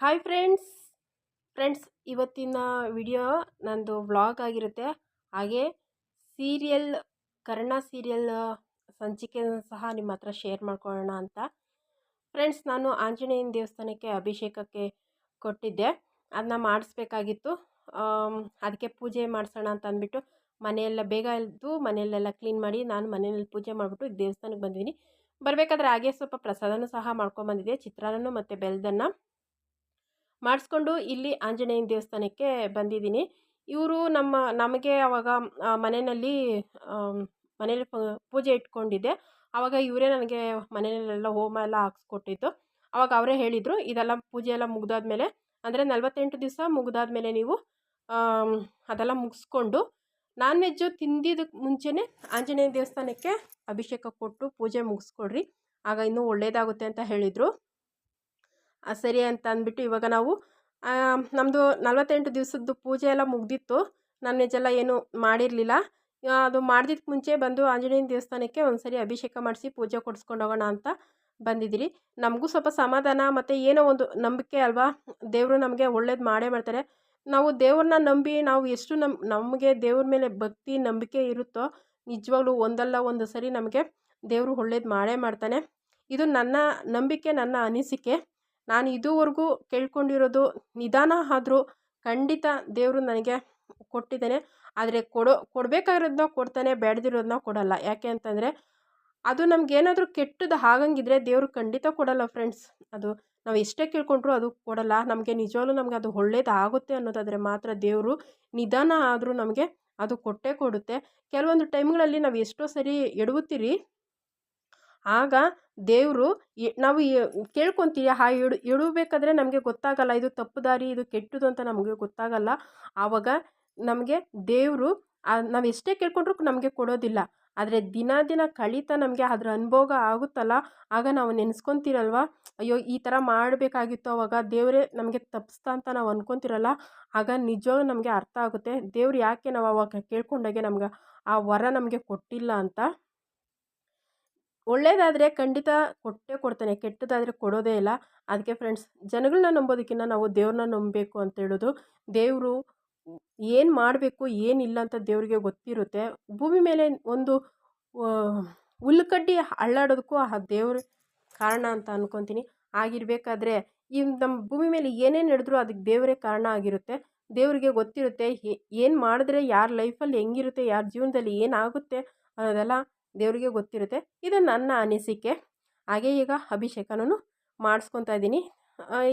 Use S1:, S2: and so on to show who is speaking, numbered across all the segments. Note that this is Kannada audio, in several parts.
S1: ಹಾಯ್ ಫ್ರೆಂಡ್ಸ್ ಫ್ರೆಂಡ್ಸ್ ಇವತ್ತಿನ ವಿಡಿಯೋ ನಂದು ವ್ಲಾಗ್ ಆಗಿರುತ್ತೆ. ಹಾಗೆ ಸೀರಿಯಲ್ ಕರ್ಣ ಸೀರಿಯಲ್ ಸಂಚಿಕೆನ ಸಹ ನಿಮ್ಮ ಹತ್ರ ಶೇರ್ ಮಾಡ್ಕೊಳ್ಳೋಣ ಅಂತ. ಫ್ರೆಂಡ್ಸ್ ನಾನು ಆಂಜನೇಯನ ದೇವಸ್ಥಾನಕ್ಕೆ ಅಭಿಷೇಕಕ್ಕೆ ಕೊಟ್ಟಿದ್ದೆ. ಅದನ್ನ ಮಾಡಿಸ್ಬೇಕಾಗಿತ್ತು. ಅದಕ್ಕೆ ಪೂಜೆ ಮಾಡಿಸೋಣ ಅಂತ ಅಂದ್ಬಿಟ್ಟು ಮನೆಯೆಲ್ಲ ಬೇಗ ಎದ್ದು ಮನೆಯಲ್ಲೆಲ್ಲ ಕ್ಲೀನ್ ಮಾಡಿ ನಾನು ಮನೆಯಲ್ಲಿ ಪೂಜೆ ಮಾಡಿಬಿಟ್ಟು ಈಗ ದೇವಸ್ಥಾನಕ್ಕೆ ಬಂದಿದ್ದೀನಿ. ಬರಬೇಕಾದ್ರೆ ಹಾಗೆ ಸ್ವಲ್ಪ ಪ್ರಸಾದನೂ ಸಹ ಮಾಡ್ಕೊಂಬಂದಿದ್ದೆ. ಚಿತ್ರಾನ್ನ ಮತ್ತು ಬೆಲ್ಲದನ್ನ ಮಾಡಿಸ್ಕೊಂಡು ಇಲ್ಲಿ ಆಂಜನೇಯನ ದೇವಸ್ಥಾನಕ್ಕೆ ಬಂದಿದ್ದೀನಿ. ಇವರು ನಮ್ಮ, ನಮಗೆ ಅವಾಗ ಮನೆಯಲ್ಲಿ ಮನೇಲಿ ಪೂಜೆ ಇಟ್ಕೊಂಡಿದ್ದೆ. ಆವಾಗ ಇವರೇ ನನಗೆ ಮನೆಯಲ್ಲೆಲ್ಲ ಹೋಮ ಎಲ್ಲ ಹಾಕ್ಸ್ಕೊಟ್ಟಿದ್ದು. ಆವಾಗ ಅವರೇ ಹೇಳಿದರು, ಇದೆಲ್ಲ ಪೂಜೆ ಎಲ್ಲ ಮುಗಿದಾದ್ಮೇಲೆ, ಅಂದರೆ ನಲವತ್ತೆಂಟು ದಿವಸ ಮುಗಿದಾದ್ಮೇಲೆ ನೀವು ಅದೆಲ್ಲ ಮುಗಿಸ್ಕೊಂಡು ನಾನ್ ವೆಜ್ಜು ತಿಂದಿದ್ದಕ್ಕೆ ಮುಂಚೆನೇ ಆಂಜನೇಯ ದೇವಸ್ಥಾನಕ್ಕೆ ಅಭಿಷೇಕ ಕೊಟ್ಟು ಪೂಜೆ ಮುಗಿಸ್ಕೊಡ್ರಿ. ಆಗ ಇನ್ನೂ ಒಳ್ಳೆಯದಾಗುತ್ತೆ ಅಂತ ಹೇಳಿದರು. ಸರಿ ಅಂತ ಅಂದ್ಬಿಟ್ಟು ಇವಾಗ ನಾವು ನಮ್ಮದು ನಲವತ್ತೆಂಟು ದಿವಸದ್ದು ಪೂಜೆ ಎಲ್ಲ ಮುಗ್ದಿತ್ತು. ನಾನ್ ವೆಜ್ ಎಲ್ಲ ಏನೂ ಮಾಡಿರಲಿಲ್ಲ. ಅದು ಮಾಡ್ದಿದ್ದಕ್ಕೆ ಮುಂಚೆ ಬಂದು ಆಂಜನೇಯನ ದೇವಸ್ಥಾನಕ್ಕೆ ಒಂದು ಸರಿ ಅಭಿಷೇಕ ಮಾಡಿಸಿ ಪೂಜೆ ಕೊಡಿಸ್ಕೊಂಡು ಹೋಗೋಣ ಅಂತ ಬಂದಿದ್ದೀರಿ. ನಮಗೂ ಸ್ವಲ್ಪ ಸಮಾಧಾನ ಮತ್ತು ಏನೋ ಒಂದು ನಂಬಿಕೆ ಅಲ್ವಾ? ದೇವರು ನಮಗೆ ಒಳ್ಳೇದು ಮಾಡೇ ಮಾಡ್ತಾರೆ. ನಾವು ದೇವ್ರನ್ನ ನಂಬಿ ನಾವು ಎಷ್ಟು ನಮ್ಮ ನಮಗೆ ದೇವ್ರ ಮೇಲೆ ಭಕ್ತಿ, ನಂಬಿಕೆ ಇರುತ್ತೋ ನಿಜವಾಗ್ಲೂ ಒಂದಲ್ಲ ಒಂದು ಸರಿ ನಮಗೆ ದೇವರು ಒಳ್ಳೇದು ಮಾಡೇ ಮಾಡ್ತಾನೆ. ಇದು ನನ್ನ ನಂಬಿಕೆ, ನನ್ನ ಅನಿಸಿಕೆ. ನಾನು ಇದುವರೆಗೂ ಕೇಳ್ಕೊಂಡಿರೋದು ನಿಧಾನ ಆದರೂ ಖಂಡಿತ ದೇವರು ನನಗೆ ಕೊಟ್ಟಿದ್ದಾನೆ. ಆದರೆ ಕೊಡೋ ಕೊಡಬೇಕಾಗಿರೋದನ್ನ ಕೊಡ್ತಾನೆ ಬೇಡದಿರೋದನ್ನ ಕೊಡಲ್ಲ. ಯಾಕೆ ಅಂತಂದರೆ ಅದು ನಮಗೇನಾದರೂ ಕೆಟ್ಟದ್ದು ಆಗಂಗಿದ್ರೆ ದೇವರು ಖಂಡಿತ ಕೊಡಲ್ಲ ಫ್ರೆಂಡ್ಸ್ ಅದು ನಾವು ಎಷ್ಟೇ ಕೇಳ್ಕೊಂಡ್ರೂ ಅದು ಕೊಡಲ್ಲ. ನಮಗೆ ನಿಜವಾಗ್ಲೂ ನಮಗೆ ಅದು ಒಳ್ಳೇದಾಗುತ್ತೆ ಅನ್ನೋದಾದರೆ ಮಾತ್ರ ದೇವರು ನಿಧಾನ ಆದರೂ ನಮಗೆ ಅದು ಕೊಟ್ಟೇ ಕೊಡುತ್ತೆ. ಕೆಲವೊಂದು ಟೈಮ್ಗಳಲ್ಲಿ ನಾವು ಎಷ್ಟೋ ಸರಿ ಎಡವುತ್ತೀರಿ ಆಗ ದೇವರು ನಾವು ಕೇಳ್ಕೊತೀವಿ ಆ ಇಡು ಇಡಬೇಕಾದ್ರೆ ನಮಗೆ ಗೊತ್ತಾಗಲ್ಲ, ಇದು ತಪ್ಪು ದಾರಿ, ಇದು ಕೆಟ್ಟದು ಅಂತ ನಮಗೆ ಗೊತ್ತಾಗಲ್ಲ. ಆವಾಗ ನಮಗೆ ದೇವರು ನಾವು ಎಷ್ಟೇ ಕೇಳ್ಕೊಂಡ್ರೂ ನಮಗೆ ಕೊಡೋದಿಲ್ಲ. ಆದರೆ ದಿನ ದಿನ ಕಳೀತಾ ನಮಗೆ ಅದರ ಅನುಭೋಗ ಆಗುತ್ತಲ್ಲ. ಆಗ ನಾವು ನೆನೆಸ್ಕೊತೀರಲ್ವ? ಅಯ್ಯೋ, ಈ ಥರ ಮಾಡಬೇಕಾಗಿತ್ತು ಅವಾಗ, ದೇವರೇ ನಮಗೆ ತಪ್ಪಿಸ್ತಾ ಅಂತ ನಾವು ಅಂದ್ಕೊತಿರಲ್ಲ ಆಗ ನಿಜವಾಗ್ಲೂ ನಮಗೆ ಅರ್ಥ ಆಗುತ್ತೆ. ದೇವ್ರು ಯಾಕೆ ನಾವು ಅವಾಗ ಕೇಳ್ಕೊಂಡಾಗೆ ನಮ್ಗೆ ಆ ವರ ನಮಗೆ ಕೊಟ್ಟಿಲ್ಲ ಅಂತ. ಒಳ್ಳೇದಾದರೆ ಖಂಡಿತ ಕೊಟ್ಟೇ ಕೊಡ್ತಾನೆ, ಕೆಟ್ಟದಾದರೆ ಕೊಡೋದೇ ಇಲ್ಲ. ಅದಕ್ಕೆ ಫ್ರೆಂಡ್ಸ್ ಜನಗಳನ್ನ ನಂಬೋದಕ್ಕಿಂತ ನಾವು ದೇವ್ರನ್ನ ನಂಬಬೇಕು ಅಂತ ಹೇಳೋದು. ದೇವರು ಏನು ಮಾಡಬೇಕು ಏನಿಲ್ಲ ಅಂತ ದೇವರಿಗೆ ಗೊತ್ತಿರುತ್ತೆ. ಭೂಮಿ ಮೇಲೆ ಒಂದು ಹುಲ್ಲುಕಡ್ಡಿ ಅಳ್ಳಾಡೋದಕ್ಕೂ ಆ ದೇವ್ರ ಕಾರಣ ಅಂತ ಅಂದ್ಕೊತೀನಿ ಆಗಿರಬೇಕಾದ್ರೆ ಈ ನಮ್ಮ ಭೂಮಿ ಮೇಲೆ ಏನೇನು ನಡೆದ್ರೂ ಅದಕ್ಕೆ ದೇವರೇ ಕಾರಣ ಆಗಿರುತ್ತೆ. ದೇವರಿಗೆ ಗೊತ್ತಿರುತ್ತೆ ಏನು ಮಾಡಿದ್ರೆ ಯಾರ ಲೈಫಲ್ಲಿ ಹೆಂಗಿರುತ್ತೆ, ಯಾರ ಜೀವನದಲ್ಲಿ ಏನಾಗುತ್ತೆ ಅನ್ನೋದೆಲ್ಲ ದೇವರಿಗೆ ಗೊತ್ತಿರುತ್ತೆ. ಇದು ನನ್ನ ಅನಿಸಿಕೆ. ಹಾಗೆ ಈಗ ಅಭಿಷೇಕನೂ ಮಾಡಿಸ್ಕೊತಾ ಇದ್ದೀನಿ.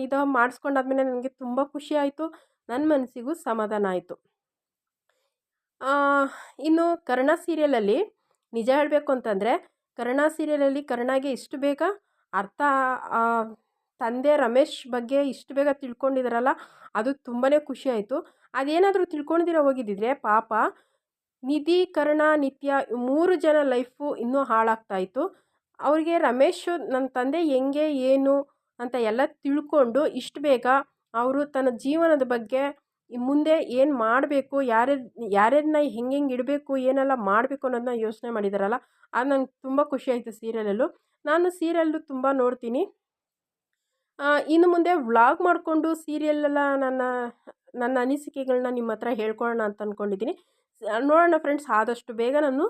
S1: ಇದು ಮಾಡಿಸ್ಕೊಂಡಾದ್ಮೇಲೆ ನನಗೆ ತುಂಬ ಖುಷಿ ಆಯಿತು. ನನ್ನ ಮನಸ್ಸಿಗೂ ಸಮಾಧಾನ ಆಯಿತು. ಇನ್ನು ಕರ್ಣ ಸೀರಿಯಲಲ್ಲಿ ನಿಜ ಹೇಳಬೇಕು ಅಂತಂದರೆ, ಕರ್ಣ ಸೀರಿಯಲಲ್ಲಿ ಕರ್ಣಗೆ ಇಷ್ಟು ಬೇಗ ಅರ್ಥ ತಂದೆ ರಮೇಶ್ ಬಗ್ಗೆ ಇಷ್ಟು ಬೇಗ ತಿಳ್ಕೊಂಡಿದ್ದಾರಲ್ಲ, ಅದು ತುಂಬಾ ಖುಷಿ ಆಯಿತು. ಅದೇನಾದರೂ ತಿಳ್ಕೊಂಡಿದ್ದೀರ ಹೋಗಿದ್ದಿದ್ರೆ ಪಾಪ ನಿಧಿ ಕರ್ಣ ನಿತ್ಯ ಮೂರು ಜನ ಲೈಫು ಇನ್ನೂ ಹಾಳಾಗ್ತಾಯಿತ್ತು ಅವರಿಗೆ ರಮೇಶ್ ನನ್ನ ತಂದೆ ಹೆಂಗೆ, ಏನು ಅಂತ ಎಲ್ಲ ತಿಳ್ಕೊಂಡು ಇಷ್ಟು ಬೇಗ ಅವರು ತನ್ನ ಜೀವನದ ಬಗ್ಗೆ ಮುಂದೆ ಏನು ಮಾಡಬೇಕು ಯಾರ್ಯಾರು ಯಾರ್ಯಾರನ್ನ ಹೆಂಗೆ ಹೆಂಗೆ ಇಡಬೇಕು, ಏನೆಲ್ಲ ಮಾಡಬೇಕು ಅನ್ನೋದನ್ನ ಯೋಚನೆ ಮಾಡಿದಾರಲ್ಲ, ಅದು ನಂಗೆ ತುಂಬ ಖುಷಿ ಆಯಿತು ಸೀರಿಯಲಲ್ಲೂ. ನಾನು ಸೀರಿಯಲ್ಲು ತುಂಬ ನೋಡ್ತೀನಿ. ಇನ್ನು ಮುಂದೆ ವ್ಲಾಗ್ ಮಾಡಿಕೊಂಡು ಸೀರಿಯಲ್ಲೆಲ್ಲ ನನ್ನ ನನ್ನ ಅನಿಸಿಕೆಗಳನ್ನ ನಿಮ್ಮ ಹತ್ರ ಹೇಳ್ಕೊಳ್ಳೋಣ ಅಂತ ಅಂದ್ಕೊಂಡಿದ್ದೀನಿ ನೋಡೋಣ ಫ್ರೆಂಡ್ಸ್, ಆದಷ್ಟು ಬೇಗ ನಾನು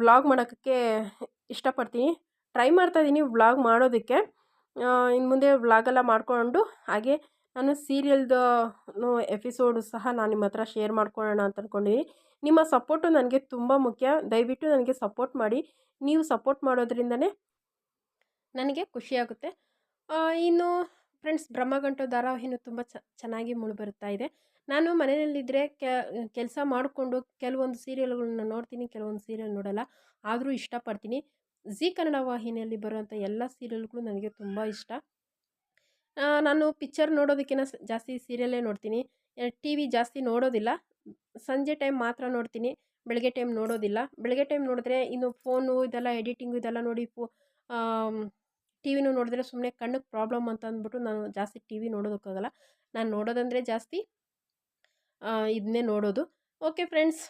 S1: ವ್ಲಾಗ್ ಮಾಡೋಕ್ಕೆ ಇಷ್ಟಪಡ್ತೀನಿ. ಟ್ರೈ ಮಾಡ್ತಾಯಿದ್ದೀನಿ ವ್ಲಾಗ್ ಮಾಡೋದಕ್ಕೆ. ಇನ್ನು ಮುಂದೆ ವ್ಲಾಗೆಲ್ಲ ಮಾಡಿಕೊಂಡು, ಹಾಗೆ ನಾನು ಸೀರಿಯಲ್ದು ಎಪಿಸೋಡು ಸಹ ನಾನು ನಿಮ್ಮ ಹತ್ರ ಶೇರ್ ಮಾಡ್ಕೊಳ್ಳೋಣ ಅಂತ ಅಂದ್ಕೊಂಡಿದ್ದೀನಿ ನಿಮ್ಮ ಸಪೋರ್ಟು ನನಗೆ ತುಂಬ ಮುಖ್ಯ. ದಯವಿಟ್ಟು ನನಗೆ ಸಪೋರ್ಟ್ ಮಾಡಿ. ನೀವು ಸಪೋರ್ಟ್ ಮಾಡೋದ್ರಿಂದನೇ ನನಗೆ ಖುಷಿಯಾಗುತ್ತೆ ಇನ್ನು ಫ್ರೆಂಡ್ಸ್ ಬ್ರಹ್ಮಗಂಟು ಧಾರಾವಾಹಿನೂ ತುಂಬ ಚೆನ್ನಾಗಿ ಮುಳುಬರುತ್ತಾ ಇದೆ. ನಾನು ಮನೆಯಲ್ಲಿದ್ದರೆ ಕೆಲಸ ಮಾಡಿಕೊಂಡು ಕೆಲವೊಂದು ಸೀರಿಯಲ್ಗಳನ್ನ ನೋಡ್ತೀನಿ, ಕೆಲವೊಂದು ಸೀರಿಯಲ್ ನೋಡಲ್ಲ. ಆದರೂ ಇಷ್ಟಪಡ್ತೀನಿ. ಝೀ ಕನ್ನಡ ವಾಹಿನಿಯಲ್ಲಿ ಬರುವಂಥ ಎಲ್ಲ ಸೀರಿಯಲ್ಗಳು ನನಗೆ ತುಂಬ ಇಷ್ಟ. ನಾನು ಪಿಕ್ಚರ್ ನೋಡೋದಕ್ಕಿಂತ ಜಾಸ್ತಿ ಸೀರಿಯಲ್ಲೇ ನೋಡ್ತೀನಿ. ಟಿ ವಿ ಜಾಸ್ತಿ ನೋಡೋದಿಲ್ಲ. ಸಂಜೆ ಟೈಮ್ ಮಾತ್ರ ನೋಡ್ತೀನಿ. ಬೆಳಗ್ಗೆ ಟೈಮ್ ನೋಡೋದಿಲ್ಲ. ಬೆಳಗ್ಗೆ ಟೈಮ್ ನೋಡಿದ್ರೆ ಇನ್ನು ಫೋನು ಇದೆಲ್ಲ, ಎಡಿಟಿಂಗು ಇದೆಲ್ಲ ನೋಡಿ ಫೋ ಟಿ ವಿನೂ ನೋಡಿದ್ರೆ ಸುಮ್ಮನೆ ಕಣ್ಣಿಗೆ ಪ್ರಾಬ್ಲಮ್ ಅಂತ ಅಂದ್ಬಿಟ್ಟು ನಾನು ಜಾಸ್ತಿ ಟಿ ವಿ ನೋಡೋದಕ್ಕಾಗಲ್ಲ. ನಾನು ನೋಡೋದಂದರೆ ಜಾಸ್ತಿ ಇದನ್ನೇ ನೋಡೋದು. ಓಕೆ ಫ್ರೆಂಡ್ಸ್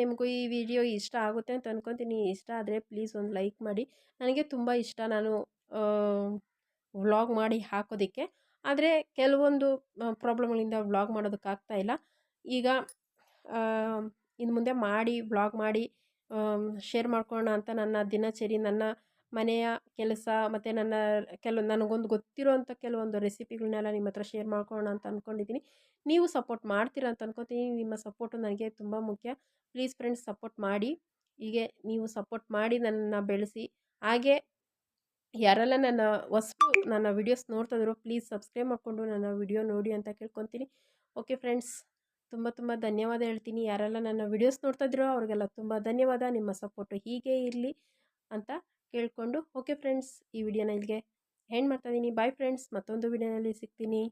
S1: ನಿಮಗೂ ಈ ವಿಡಿಯೋ ಇಷ್ಟ ಆಗುತ್ತೆ ಅಂತ ಅಂದ್ಕೊತೀನಿ ಇಷ್ಟ ಆದರೆ ಪ್ಲೀಸ್ ಒಂದು ಲೈಕ್ ಮಾಡಿ. ನನಗೆ ತುಂಬ ಇಷ್ಟ ನಾನು ವ್ಲಾಗ್ ಮಾಡಿ ಹಾಕೋದಕ್ಕೆ. ಆದರೆ ಕೆಲವೊಂದು ಪ್ರಾಬ್ಲಮ್ಗಳಿಂದ ವ್ಲಾಗ್ ಮಾಡೋದಕ್ಕಾಗ್ತಾ ಇಲ್ಲ. ಈಗ ಇನ್ನು ಮುಂದೆ ಮಾಡಿ, ವ್ಲಾಗ್ ಮಾಡಿ ಶೇರ್ ಮಾಡ್ಕೊಳ್ಳೋಣ ಅಂತ ನನ್ನ ದಿನಚರಿ, ನನ್ನ ಮನೆಯ ಕೆಲಸ ಮತ್ತು ನನ್ನ ಕೆಲವು ನನಗೊಂದು ಗೊತ್ತಿರೋವಂಥ ಕೆಲವೊಂದು ರೆಸಿಪಿಗಳನ್ನೆಲ್ಲ ನಿಮ್ಮ ಹತ್ರ ಶೇರ್ ಮಾಡ್ಕೊಳ್ಳೋಣ ಅಂತ ಅಂದ್ಕೊಂಡಿದ್ದೀನಿ ನೀವು ಸಪೋರ್ಟ್ ಮಾಡ್ತೀರಾ ಅಂತ ಅನ್ಕೋತೀನಿ. ನಿಮ್ಮ ಸಪೋರ್ಟು ನನಗೆ ತುಂಬ ಮುಖ್ಯ. ಪ್ಲೀಸ್ ಫ್ರೆಂಡ್ಸ್, ಸಪೋರ್ಟ್ ಮಾಡಿ. ಹೀಗೆ ನೀವು ಸಪೋರ್ಟ್ ಮಾಡಿ ನನ್ನನ್ನು ಬೆಳೆಸಿ. ಹಾಗೆ ಯಾರೆಲ್ಲ ನನ್ನ ವಸ್ತು ನನ್ನ ವಿಡಿಯೋಸ್ ನೋಡ್ತಾಯಿದ್ರು ಪ್ಲೀಸ್ ಸಬ್ಸ್ಕ್ರೈಬ್ ಮಾಡಿಕೊಂಡು ನನ್ನ ವಿಡಿಯೋ ನೋಡಿ ಅಂತ ಕೇಳ್ಕೊತೀನಿ. ಓಕೆ ಫ್ರೆಂಡ್ಸ್, ತುಂಬ ತುಂಬ ಧನ್ಯವಾದ ಹೇಳ್ತೀನಿ. ಯಾರೆಲ್ಲ ನನ್ನ ವಿಡಿಯೋಸ್ ನೋಡ್ತಾ ಇದ್ರೋ ಅವ್ರಿಗೆಲ್ಲ ತುಂಬ ಧನ್ಯವಾದ. ನಿಮ್ಮ ಸಪೋರ್ಟು ಹೀಗೆ ಇರಲಿ ಅಂತ ಕೇಳಿಕೊಂಡು ಓಕೆ ಫ್ರೆಂಡ್ಸ್ ಈ ವಿಡಿಯೋನ ಇಲ್ಲಿಗೆ ಹೆಣ್ಣು ಮಾಡ್ತಾಯಿದ್ದೀನಿ ಬಾಯ್ ಫ್ರೆಂಡ್ಸ್ ಮತ್ತೊಂದು ವಿಡಿಯೋನಲ್ಲಿ ಸಿಗ್ತೀನಿ.